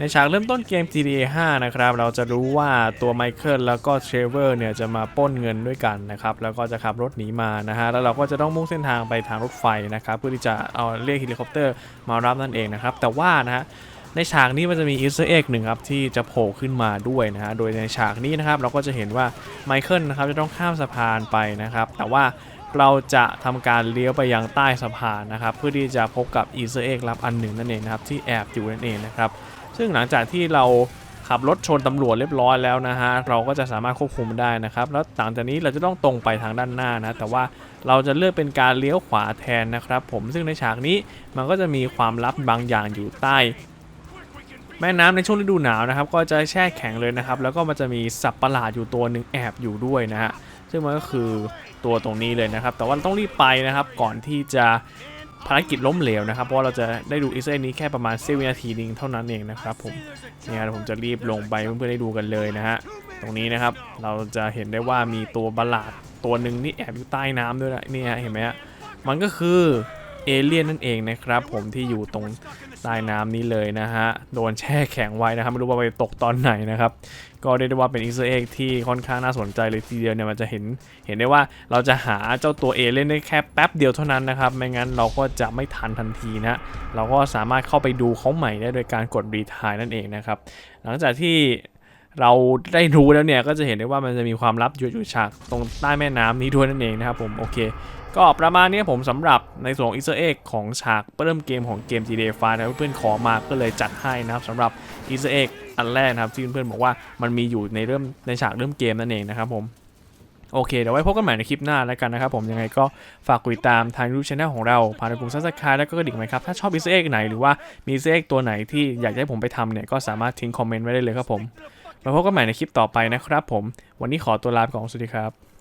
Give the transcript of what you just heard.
ในฉากเริ่มต้นเกม GTA 5 นะครับ เราจะรู้ว่าตัวไมเคิลแล้วก็เทรเวอร์เนี่ยจะมาป้นเงินด้วยกันนะครับ แล้วก็จะขับรถหนีมานะฮะ แล้วเราก็จะต้องมุ่งเส้นทางไปทางรถไฟนะครับ เพื่อที่จะเอาเรียกเฮลิคอปเตอร์มารับนั่นเองนะครับ แต่ว่านะฮะในฉากนี้มันจะมีอีสเตอร์เอ็กหนึ่งครับที่จะโผล่ขึ้นมาด้วยนะฮะ โดยในฉากนี้นะครับเราก็จะเห็นว่าไมเคิลนะครับจะต้องข้ามสะพานไปนะครับ แต่ว่าเราจะทำการเลี้ยวไปยังใต้สะพานนะครับ เพื่อที่จะพบกับอีสเตอร์เอ็กลับอันหนึ่งนั่นเองนะครับที่แอบอยู่นั่นเองนะครับ ซึ่งหลังจากที่เราขับรถชนตำรวจเรียบร้อยแล้วนะฮะเราก็จะสามารถควบคุมได้นะครับแล้วหลังจากนี้เราจะต้องตรงไปทางด้านหน้านะแต่ว่าเราจะเลือกเป็นการเลี้ยวขวาแทนนะครับ ผมซึ่งในฉากนี้มันก็จะมีความลับบางอย่างอยู่ใต้ แม่น้ำในช่วงฤดูหนาวนะครับ ก็จะแช่แข็งเลยนะครับ แล้วก็มันจะมีสัตว์ประหลาดอยู่ตัวหนึ่งแอบอยู่ด้วยนะฮะซึ่งมันก็คือตัวตรงนี้เลยนะครับ แต่ว่าต้องรีบไปนะครับก่อนที่จะ ภารกิจล้มเหลวนะครับ เพราะเราจะได้ดูอีสเอ็นี้แค่ประมาณเซวินาทีนึงเท่านั้นเองนะครับผมเนี่ยผมจะรีบลงไปเพื่อได้ดูกันเลยนะฮะตรงนี้นะครับเราจะเห็นได้ว่ามีตัวประหลาดตัวหนึ่งนี่แอบอยู่ใต้น้ำด้วยนะเนี่ยเห็นไหมฮะมันก็คือ เอเลี่ยนนั่นเองนะครับ ผมที่อยู่ตรงใต้น้ำนี้เลยนะฮะ โดนแช่แข็งไว้นะครับ ไม่รู้ว่าไปตกตอนไหนนะครับ ก็เรียกได้ว่าเป็นอีสเอ็กที่ค่อนข้างน่าสนใจเลยทีเดียวเนี่ยมันจะเห็นเห็นได้ว่าเราจะหาเจ้าตัวเอเลี่ยนได้แค่แป๊บเดียวเท่านั้นนะครับ ไม่งั้นเราก็จะไม่ทันทันทีนะเราก็สามารถเข้าไปดูเขาใหม่ได้โดยการกดรีทายนั่นเองนะครับ หลังจากที่ เราได้รู้แล้วเนี่ยก็จะเห็นได้ว่ามันจะมีความลับอยู่อยู่ฉากตรงใต้แม่น้ำนี้ด้วยนั่นเองนะครับผมโอเค ก็ประมาณนี้ผมสำหรับในส่วนองอีสเอ็กของฉากเริ่มเกมของเกม GTA 5นะเพื่อนๆขอมาก็เลยจัดให้นะครับสำหรับอีสเอ็กอันแรกนะครับที่เพื่อนๆบอกว่ามันมีอยู่ในเริ่มในฉากเริ่มเกมนั่นเองนะครับผมโอเค เดี๋ยวไว้พบกันใหม่ในคลิปหน้าแล้วกันนะครับผมยังไงก็ฝากกดติดตามทางยูทูบช anel ของเราผ่านกลุ่มซับสไครต์แล้วก็กระดิ่งไหมครับ ถ้าชอบอีสเอ็กไหนหรือว่ามีอีสเอ็กตัวไหนที่อยากให้ผมไปทำเนี่ยก็สามารถทิ้งคอมเมนต์ไว้ได้เลยครับผม มาพบกันใหม่ในคลิปต่อไปนะครับผม วันนี้ขอตัวลาไปก่อนสวัสดีครับ